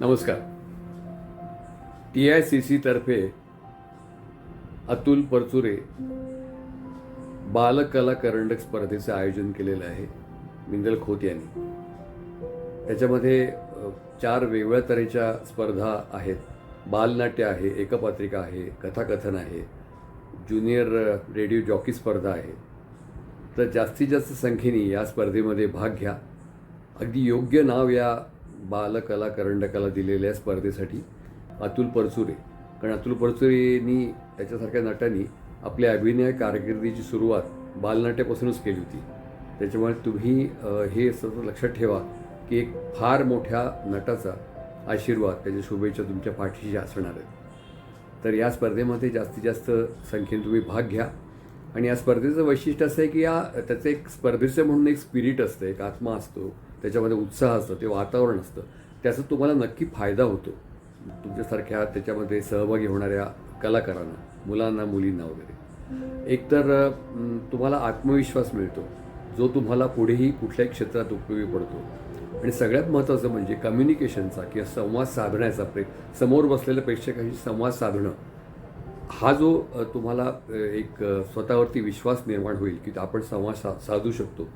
नमस्कार. T I C C तर्फे अतुल परचुरे बालकला करंडक स्पर्धेचं आयोजन केलेलं आहे मिंदल खोत यांनी. त्याच्यामध्ये चार वेगवेगळ्या तऱ्हेच्या स्पर्धा आहेत. बालनाट्य आहे एकपात्रिका आहे कथाकथन आहे ज्युनियर रेडिओ जॉकी स्पर्धा आहे. तर जास्तीत जास्त संख्येने या स्पर्धेमध्ये भाग घ्या. अगदी योग्य नाव या बालकला करंडकाला दिलेल्या स्पर्धेसाठी अतुल परचुरे. कारण अतुल परचुरेनी त्याच्यासारख्या नटांनी आपल्या अभिनय कारकिर्दीची सुरुवात बालनाट्यापासूनच केली होती. त्याच्यामुळे तुम्ही हे सतत लक्षात ठेवा की एक फार मोठ्या नटाचा आशीर्वाद त्याच्या शुभेच्छा तुमच्या पाठीशी असणार आहेत. तर या स्पर्धेमध्ये जास्तीत जास्त संख्येने तुम्ही भाग घ्या. आणि या स्पर्धेचं वैशिष्ट्य असं आहे की या त्याचं एक स्पर्धेचं म्हणून एक स्पिरिट असतं एक आत्मा असतो. त्याच्यामध्ये उत्साह असतो ते वातावरण असतं. त्याचा तुम्हाला नक्की फायदा होतो. तुमच्यासारख्या त्याच्यामध्ये सहभागी होणाऱ्या कलाकारांना मुलांना मुलींना वगैरे. एकतर तुम्हाला आत्मविश्वास मिळतो. जो तुम्हाला पुढेही कुठल्याही क्षेत्रात उपयोगी पडतो. आणि सगळ्यात महत्त्वाचं म्हणजे कम्युनिकेशनचा किंवा संवाद साधण्याचा प्रे समोर बसलेल्या प्रेक्षकांशी संवाद साधणं. हा जो तुम्हाला एक स्वतःवरती विश्वास निर्माण होईल की आपण संवाद सा साधू शकतो.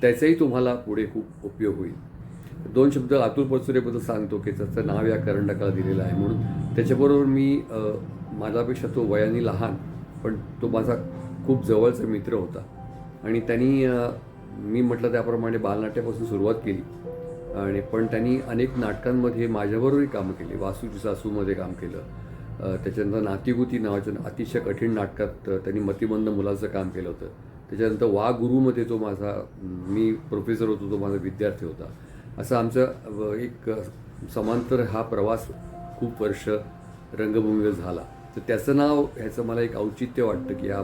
त्याचाही तुम्हाला पुढे खूप उपयोग होईल. दोन शब्द अतुल परचुरेबद्दल सांगतो की त्याचं नाव या करंडकाला दिलेलं आहे म्हणून. त्याच्याबरोबर मी माझ्यापेक्षा तो वयाने लहान पण तो माझा खूप जवळचा मित्र होता. आणि त्यांनी मी म्हटलं त्याप्रमाणे बालनाट्यापासून सुरुवात केली. आणि पण त्यांनी अनेक नाटकांमध्ये माझ्याबरोबरही कामं केली. वासूची सासूमध्ये काम केलं. त्याच्यानंतर नातीगुती नावाच्या अतिशय कठीण नाटकात त्यांनी मतिमंद मुलाचं काम केलं होतं. त्याच्यानंतर वा गुरुमध्ये तो माझा मी प्रोफेसर होतो तो माझा विद्यार्थी होता. असं आमचं एक समांतर हा प्रवास खूप वर्ष रंगभूमीवर झाला. तर त्याचं नाव ह्याचं मला एक औचित्य वाटतं की या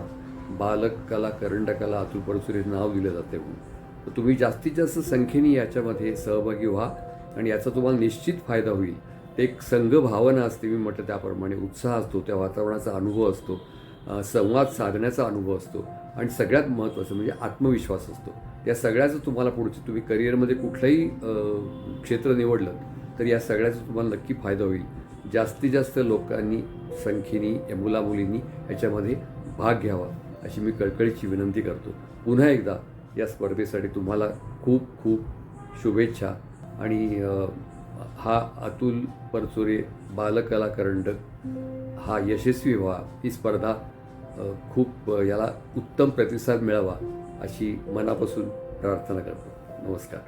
बालक कला करंडकला अतुल परसुरे नाव दिलं जाते म्हणून. तर तुम्ही जास्तीत जास्त संख्येने याच्यामध्ये सहभागी व्हा आणि याचा तुम्हाला निश्चित फायदा होईल. ते एक संघ भावना असते मी म्हटलं त्याप्रमाणे. उत्साह असतो त्या वातावरणाचा अनुभव असतो. संवाद साधण्याचा अनुभव असतो. आणि सगळ्यात महत्त्वाचं म्हणजे आत्मविश्वास असतो. या सगळ्याचं तुम्हाला पुढचं तुम्ही करिअरमध्ये कुठलंही क्षेत्र निवडलं तर या सगळ्याचा तुम्हाला नक्की फायदा होईल. जास्तीत जास्त लोकांनी संख्येने या मुलामुलींनी याच्यामध्ये भाग घ्यावा अशी मी कळकळीची विनंती करतो. पुन्हा एकदा या स्पर्धेसाठी तुम्हाला खूप खूप शुभेच्छा आणि हा अतुल परचुरे बालकला करंडक हा यशस्वी व्हा. ही स्पर्धा खूप याला उत्तम प्रतिसाद मिळावा अशी मनापासून प्रार्थना करतो. नमस्कार.